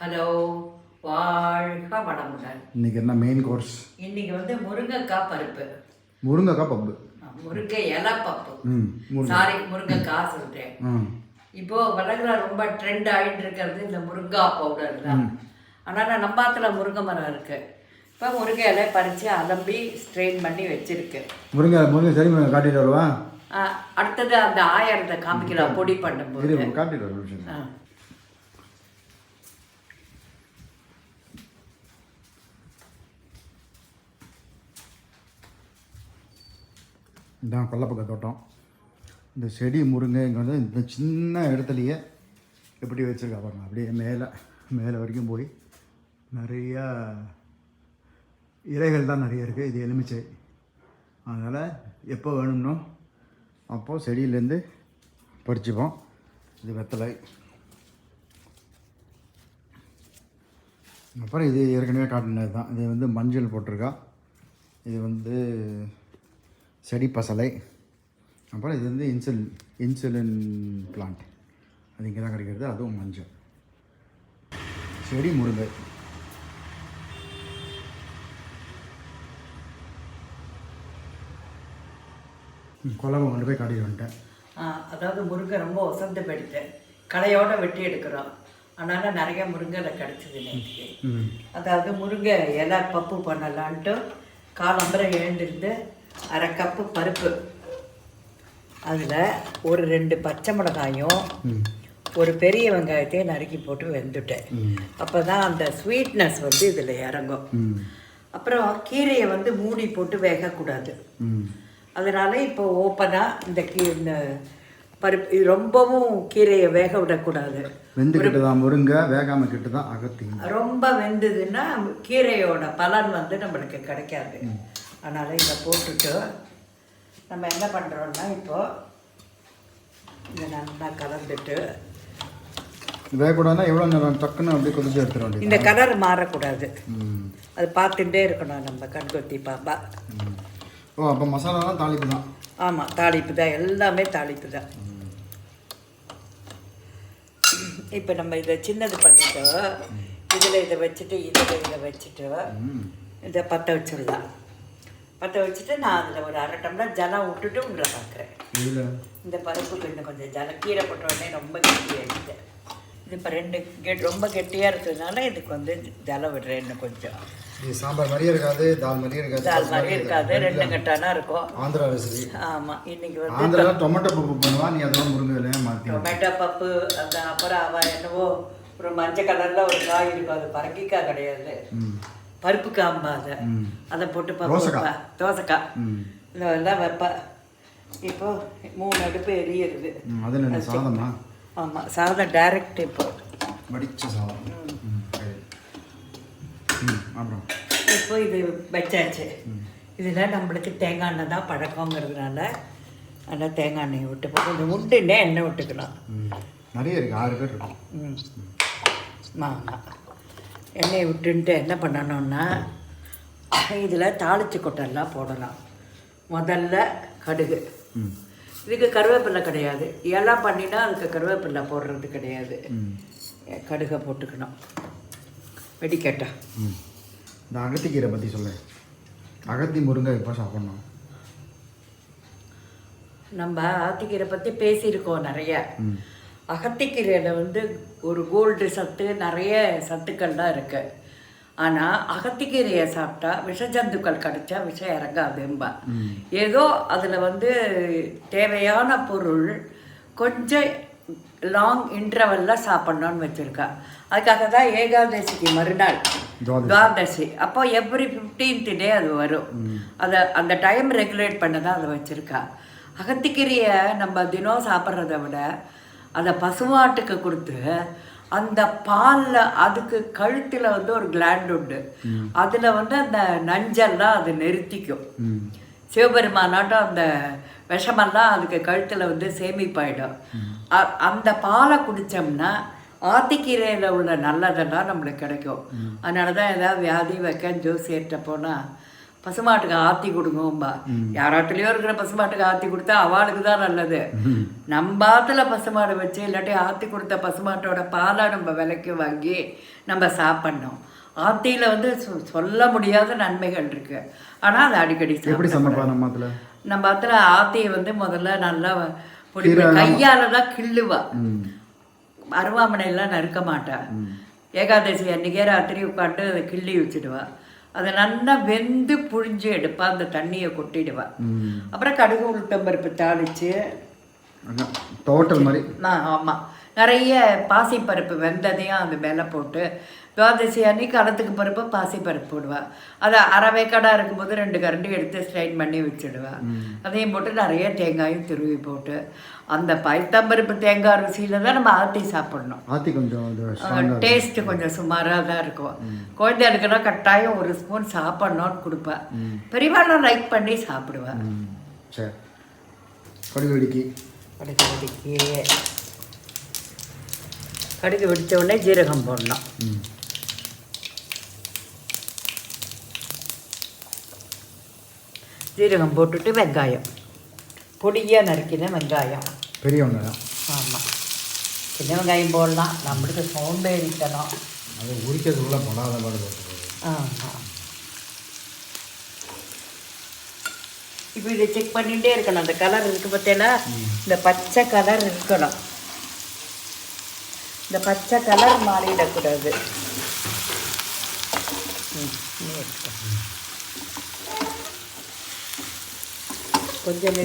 Hello வாழ்க வளமுடன். இன்னைக்கு என்ன மெயின் கோர்ஸ் இன்னைக்கு வந்து முருங்கைக்காய் பருப்பு. முருங்கைக்காய் பப்பு முருங்கை இலை பப்பு சாரி முருங்கைக்காய் சொல்றேன் ம் இப்போ வளர்கிற ரொம்ப ட்ரெண்ட் ஆகிட்டு இருக்கிறது இந்த முருங்கா பவுடர் தான். ஆனால் நம்பாத்துல முருங்கை மரம் இருக்கு. இப்போ முருங்கை இலை பறித்து அலம்பி ஸ்ட்ரெயின் பண்ணி வச்சிருக்கு. முருங்கை முருங்கை சரி காட்டிட்டு வருவா? அடுத்தது அந்த ஆயிரத்தை காமிக்கலாம் பொடி பண்ணும்போது. காட்டிட்டு வர இதான் கொல்லப்பக்க தோட்டம். இந்த செடி முருங்கை இங்கே வந்து இந்த சின்ன இடத்துலையே எப்படி வச்சுருக்கா பாருங்க. அப்படியே மேலே மேலே வரைக்கும் போய் நிறையா இலைகள் தான் நிறைய இருக்குது இது எலுமிச்சை. அதனால் எப்போ வேணும்னோ அப்போது செடியிலேருந்து பறிச்சுப்போம். இது வெத்தலை. அப்புறம் இது ஏற்கனவே காட்டினது தான் இது வந்து மஞ்சள் போட்டிருக்கா. இது வந்து செடி பசலை. அப்புறம் இது வந்து இன்சுலின் இன்சுலின் பிளான்ட் அது இங்கே தான் கிடைக்கிறது. அதுவும் மஞ்சள். செடி முருங்கை. கொலவை கொண்டு போய் காட்டிட்டு வந்துட்டேன். அதாவது முருங்கை ரொம்ப வசந்து போயிடுது. களையோட வெட்டி எடுக்கிறோம். அதனால் நிறைய முருங்கை கிடச்சிது நேற்றுக்கு. ம். அதாவது முருங்கை இலை பப்பு பண்ணலான்ட்டு காலம்பரை எழுந்திருந்து அரை கப்பு பருப்பு. அதில் ஒரு ரெண்டு பச்சை மிளகாயும் ஒரு பெரிய வெங்காயத்தையும் நறுக்கி போட்டு வெந்துட்டேன். அப்போ தான் அந்த ஸ்வீட்னஸ் வந்து இதில் இறங்கும். அப்புறம் கீரையை வந்து மூடி போட்டு வேகக்கூடாது. அதனால இப்போ ஓப்பனாக இந்த கீ இந்த பருப்பு இது ரொம்பவும் கீரையை வேக விடக்கூடாது. வெந்துக்கிட்டு தான் முருங்கை வேகாமல் கிட்ட தான் அகத்தி ரொம்ப வெந்ததுன்னா கீரையோட பலன் வந்து நம்மளுக்கு கிடைக்காது. அதனால் இதை போட்டுட்டு நம்ம என்ன பண்ணுறோன்னா இப்போ இதை நல்லா கலந்துட்டு வேகக்கூடாதுன்னா எவ்வளோ நேரம் டக்குன்னு அப்படியே கொதிச்சு எடுத்துட வேண்டியது இந்த கலர் மாறக்கூடாது. அது பார்த்துட்டே இருக்கணும் நம்ம கண்கொத்தி பாப்பா. ஓ அப்போ மசாலாலாம் தாளிப்பு தான் ஆமாம் தாளிப்பு தான் எல்லாமே தாளிப்பு தான் இப்போ நம்ம இதை சின்னது பண்ணிட்டு இதில் இதை வச்சுட்டு இதில் இதை வச்சுட்டு இதை பற்ற வச்சிடலாம். பற்ற வச்சுட்டு நான் அதில் ஒரு அரை டம்ளர் ஜலம் விட்டுட்டு உங்களை பார்க்குறேன். இந்த பருப்புக்கு இன்னும் கொஞ்சம் ஜலம். கீரை போட்ட உடனே ரொம்ப கெட்டியாகிடுது இது இப்போ ரெண்டு கெட் ரொம்ப கெட்டியாக இருக்கிறதுனால இதுக்கு வந்து ஜலம் விடுறேன் இன்னும் கொஞ்சம். இது சாம்பார் மாதிரியே இருக்காது தால் மாதிரியே இருக்காது. தால் மாதிரி இருக்காது ரெண்டு கட்டானா இருக்கும். ஆந்திரா ரெசிபி ஆமாம் இன்னைக்கு வந்து ஆந்திரா டொமேட்டோ பப்பு பண்ணுவா நீ அதெல்லாம் முருங்கை மாற்றி டொமேட்டோ பப்பு அந்த அப்புறம் அவன் என்னவோ ஒரு மஞ்சள் கலரில் ஒரு காய் இருக்கும் அது பரங்கிக்காய் கிடையாது. பருப்பு காம்பா அதை. அதை போட்டு தோசைக்காய். தோசைக்காய் இதெல்லாம் வைப்பேன் இப்போ மூணு அடுப்பு சாதமா? ஆமாம் சாதம் டைரக்ட் இப்போ. வடிச்ச சாதம். அப்புறம்? இப்போ இது வச்சாச்சு. இதில் நம்மளுக்கு தேங்காய் எண்ணெய் தான் பழக்கங்கிறதுனால அதனால் தேங்காய் எண்ணெய் விட்டு போ- கொஞ்சம் உண்டுன்னே எண்ணெய் விட்டுக்கணும். ம். நிறைய இருக்குது ஆறு பேர் இருக்கும். ம். ஆமாம் எண்ணெயை விட்டுன்ட்டு என்ன பண்ணணும்னா இதில் தாளிச்சு கொட்டெல்லாம் போடலாம். முதல்ல கடுகு. ம். இதுக்கு கருவேப்பிலை கிடையாது. எல்லாம் பண்ணினா அதுக்கு கருவேப்பிலை போடுறது கிடையாது. கடுகை போட்டுக்கணும். வெடிக்கட்டா. ம். இந்த அகத்திக்கீரை பற்றி சொல்லு. அகத்தி முருங்கை எப்போ சாப்பிட்ணும்? நம்ம அகத்திக்கீரை பற்றி பேசியிருக்கோம் நிறைய. அகத்திக்கீரையில் வந்து ஒரு கோல்டு சத்து நிறைய சத்துக்கள்லாம் இருக்கு. ஆனால் அகத்திக்கீரையை சாப்பிட்டா விஷஜந்துக்கள் கிடைச்சா விஷம் இறங்காதும்பா. ஏதோ அதில் வந்து தேவையான பொருள் கொஞ்சம் லாங் இன்டர்வலில் சாப்பிட்ணுன்னு வச்சுருக்கா. அதுக்காக தான் ஏகாதசிக்கு மறுநாள். துவாதசி. அப்போ எவ்ரி ஃபிஃப்டீன்த் டே அது வரும். அதை அந்த டைம் ரெகுலேட் பண்ண தான் அதை வச்சுருக்கா. அகத்திக்கீரையை நம்ம தினம் சாப்பிட்றத விட அதை பசுமாட்டுக்கு கொடுத்து அந்த பாலில் அதுக்கு கழுத்தில் வந்து ஒரு கிளாண்ட் உண்டு. அதில் வந்து அந்த நஞ்செல்லாம் அது நிறுத்திக்கும் சிவபெருமானாட்டம் அந்த விஷமெல்லாம் அதுக்கு கழுத்தில் வந்து சேமிப்பாயிடும். அந்த பாலை குடித்தோம்னா ஆத்திக்கீரையில் உள்ள நல்லதெல்லாம் நம்மளுக்கு கிடைக்கும். அதனால தான் ஏதாவது வியாதி வைக்க ஜோசியர்கிட்ட போனால் பசுமாட்டுக்கு ஆற்றி கொடுங்கோம்பா. யாராட்டுலேயோ இருக்கிற பசுமாட்டுக்கு ஆற்றி கொடுத்தா அவளுக்கு தான் நல்லது. நம்ம ஆற்றுல பசுமாடு வச்சு இல்லாட்டி ஆற்றி கொடுத்த பசுமாட்டோட பாலை நம்ம விலைக்கு வாங்கி நம்ம சாப்பிட்ணும். ஆத்தியில வந்து சொல்ல முடியாத நன்மைகள் இருக்கு. ஆனால் அது அடிக்கடி எப்படி நம்ம ஆத்துல? ஆத்தியை வந்து முதல்ல நல்லா கையால தான் கிள்ளுவா. அருவாமனையெல்லாம் நறுக்க மாட்டா. ஏகாதசி அன்னைக்கே ராத்திரி உட்காந்து அதை கிள்ளி வச்சுடுவா. அதை நல்லா வெந்து புழிஞ்சு எடுப்பா அந்த தண்ணியை கொட்டிடுவா. ம். அப்புறம் கடுகு உளுத்தம்பருப்பு தாளிச்சு அதான் டோட்டல் மாதிரி. நான் ஆமாம் நிறைய பாசிப்பருப்பு வெந்ததையும் அது மேலே போட்டு துவாதசி அன்னைக்கு களத்துக்கு பருப்பு பாசிப்பருப்பு போடுவா. அதை அரைவேக்காடாக இருக்கும்போது ரெண்டு கரண்டி எடுத்து ஸ்ட்ரைன் பண்ணி வச்சுடுவா. அதையும் போட்டு நிறைய தேங்காயும் துருவி போட்டு அந்த பைத்தம்பருப்பு தேங்காய் ருசியில் தான் நம்ம ஆற்றி சாப்பிடணும். ஆத்தி கொஞ்சம் டேஸ்ட்டு கொஞ்சம் சுமாராக தான் இருக்கும். குழந்தைகளுக்கெல்லாம் கட்டாயம் ஒரு ஸ்பூன் சாப்பிட்ணும்னு கொடுப்பேன் பெரியவாளும் லைக் பண்ணி சாப்பிடுவேன் சரி. கடுகு வெடிக்கி. கடுகு வெடிக்கி. கடுகு வெடித்த உடனே ஜீரகம் போடணும். ஜீரகம் போட்டுட்டு வெங்காயம். பொடியாக நறுக்கின வெங்காயம். பெரிய வெங்காயம். ஆமாம் சின்ன வெங்காயம் போடலாம். நம்மளுக்கு சோம்பேறித்தனம் அது உரிக்கிறதுக்குள்ளே போடாத பாடு ஆமாம் இப்போ இதை செக் பண்ணிகிட்டே இருக்கணும். அந்த கலர் இருக்கு பார்த்தீங்களா இந்த பச்சை கலர் இருக்கணும். இந்த பச்சை கலர் மாறிடக்கூடாது. கொஞ்சம்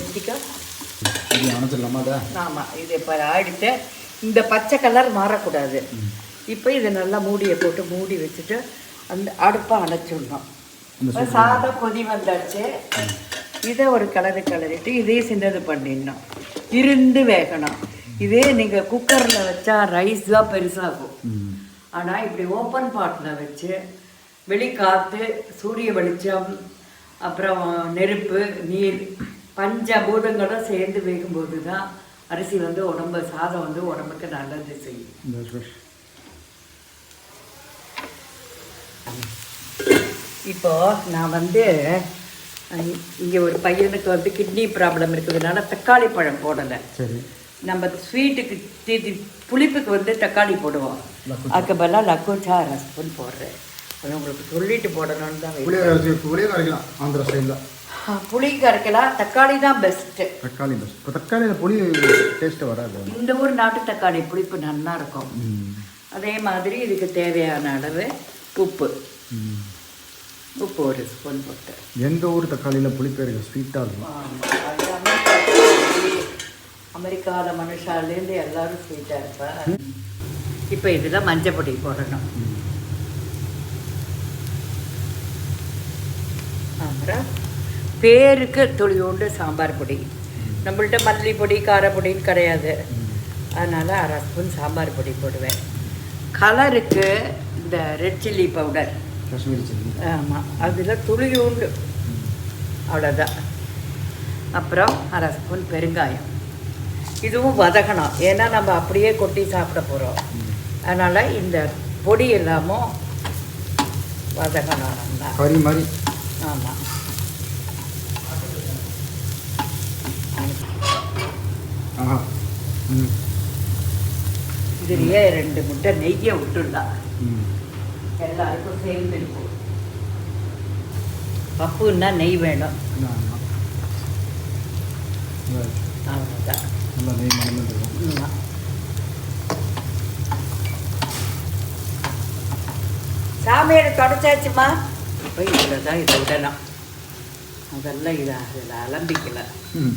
அதை? ஆமாம் இது இப்போ ஆடிட்டு இந்த பச்சை கலர் மாறக்கூடாது. இப்போ இதை நல்லா மூடியை போட்டு மூடி வச்சுட்டு அந்த அடுப்பை அணைச்சிடணும். சாதம் கொதி வந்தாச்சு. இதை ஒரு கலரு கலரிட்டு இதே சின்னது பண்ணிடணும். இருந்து வேகணும். இதே நீங்கள் குக்கரில் வச்சா ரைஸ் தான் பெருசாகும். ஆனால் இப்படி ஓப்பன் பாட்டில் வச்சு வெளிக்காற்று சூரிய வெளிச்சம் அப்புறம் நெருப்பு நீர் பஞ்ச பூதங்களும் சேர்ந்து வேகும்போது தான் அரிசி வந்து உடம்பு சாதம் வந்து உடம்புக்கு நல்லது செய்யும். இப்போ நான் வந்து இங்கே ஒரு பையனுக்கு வந்து கிட்னி ப்ராப்ளம் இருக்கிறதுனால தக்காளி பழம் போடலை. சரி. நம்ம ஸ்வீட்டுக்கு தி புளிப்புக்கு வந்து தக்காளி போடுவோம். அதுக்கு பதிலாக லக்கோச்சா ரசம் போடுறேன். அது உங்களுக்கு சொல்லிட்டு போடணும்னு தான் புளிய ஆந்திரா ஸ்டைலில் ஆ, புளி கரைக்கலாம் தக்காளி தான் பெஸ்ட்டு தக்காளி பஸ் இப்போ தக்காளியில் புளி டேஸ்ட்டு வராது. இந்த ஊர் நாட்டு தக்காளி புளிப்பு நல்லா இருக்கும். அதே மாதிரி இதுக்கு தேவையான அளவு உப்பு. உப்பு ஒரு ஸ்பூன் போட்டு. எங்கள் ஊர் தக்காளியில் புளிப்பே இருக்குது ஸ்வீட்டாக இருக்கும் ஆமா, அது அமெரிக்கா தக்காளி. அமெரிக்கால மனுஷாலேருந்து எல்லாரும் ஸ்வீட்டாக இருப்பா. இப்போ இதில் மஞ்சள் பொடி போடணும். அப்புறம் பேருக்கு துளியோண்டு சாம்பார் பொடி. நம்மள்ட்ட மல்லி பொடி காரப்பொடின்னு கிடையாது. அதனால் அரை ஸ்பூன் சாம்பார் பொடி போடுவேன். கலருக்கு இந்த ரெட் சில்லி பவுடர். ஆமாம் அதில் துளியோண்டு அவ்வளோதான் அப்புறம் அரை ஸ்பூன் பெருங்காயம். இதுவும் வதக்கணும் ஏன்னா நம்ம அப்படியே கொட்டி சாப்பிட போகிறோம் அதனால் இந்த பொடி எல்லாமும் வதக்கணும் நல்லா கறி மாதிரி. ஆமாம் இதுலேயே ரெண்டு முட்டை நெய்யை விட்டுடலாம். ம். எல்லாருக்கும் சேர்ந்து இருக்கும் பப்புன்னா நெய் வேணும். ஆமாம் அவ்வளோதான் நல்லா நெய் மணந்து இருக்கும். சாமியோட தொடச்சாச்சுமா? இப்போ இதில் தான் இதை விடணும். அதெல்லாம் இதை அதில் அலம்பிக்கல. ம்.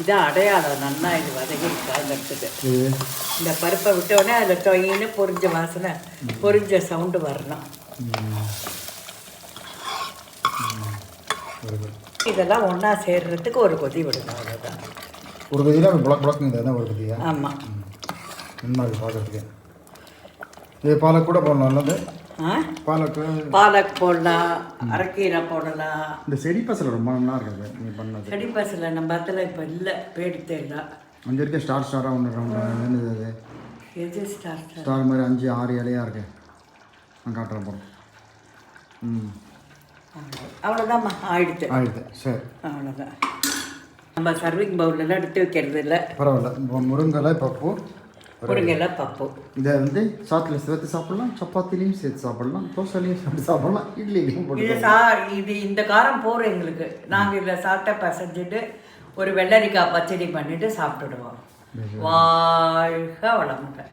இதான் அடையாளம் நன்னா இது வதங்கி கலந்துட்டுது இது? இந்த பருப்பை விட்டோடனே அதில் டொயின்னு பொரிஞ்ச வாசனை பொரிஞ்ச சவுண்டு வரணும். இதெல்லாம் ஒன்றா சேர்றதுக்கு ஒரு கொதி விடணும் அவ்வளோதான் ஒரு கொதியில் புளக் புளக்குங்க தான் ஒரு கொதியா? ஆமாம் நல்லா இருக்கு பார்க்கறதுக்கு? இது பாலக் கூட போடலாம் நல்லது ஆ? பாலக்கு. பாலக் போடலாம் அரைக்கீரை போடலாம். இந்த செடி பசல ரொம்ப நல்லா இருக்குது நீ பண்ணது. செடி பசல நம்ம இடத்துல இப்போ இல்லை பேடி தேடலாம் அங்கே இருக்க ஸ்டார் ஸ்டாராக ஒன்று ரவுண்ட் அது? எது ஸ்டார் ஸ்டார்? மாதிரி அஞ்சு ஆறு இலையாக இருக்கு. நான் காட்டுறேன் போகிறேன் ம். அவ்வளோதாம்மா ஆயிடுத்து ஆயிடுது சரி. அவ்வளோதான் நம்ம சர்விங் பவுலெல்லாம் எடுத்து வைக்கிறது இல்லை. பரவாயில்ல. முருங்கலை பப்பு முருங்கெல்லாம் பப்பு. இதை வந்து சாத்தில் சேர்த்து சாப்பிடலாம் சப்பாத்திலையும் சேர்த்து சாப்பிடலாம் தோசைலையும் சேர்த்து சாப்பிடலாம் இட்லிலையும் இது சா இது இந்த காரம் போகிறோம் எங்களுக்கு. நாங்கள் இதில் சாப்பிட்டா பசஞ்சிட்டு ஒரு வெள்ளரிக்காய் பச்சடி பண்ணிட்டு சாப்பிட்டுடுவோம். வாழ்க வளமுடன்.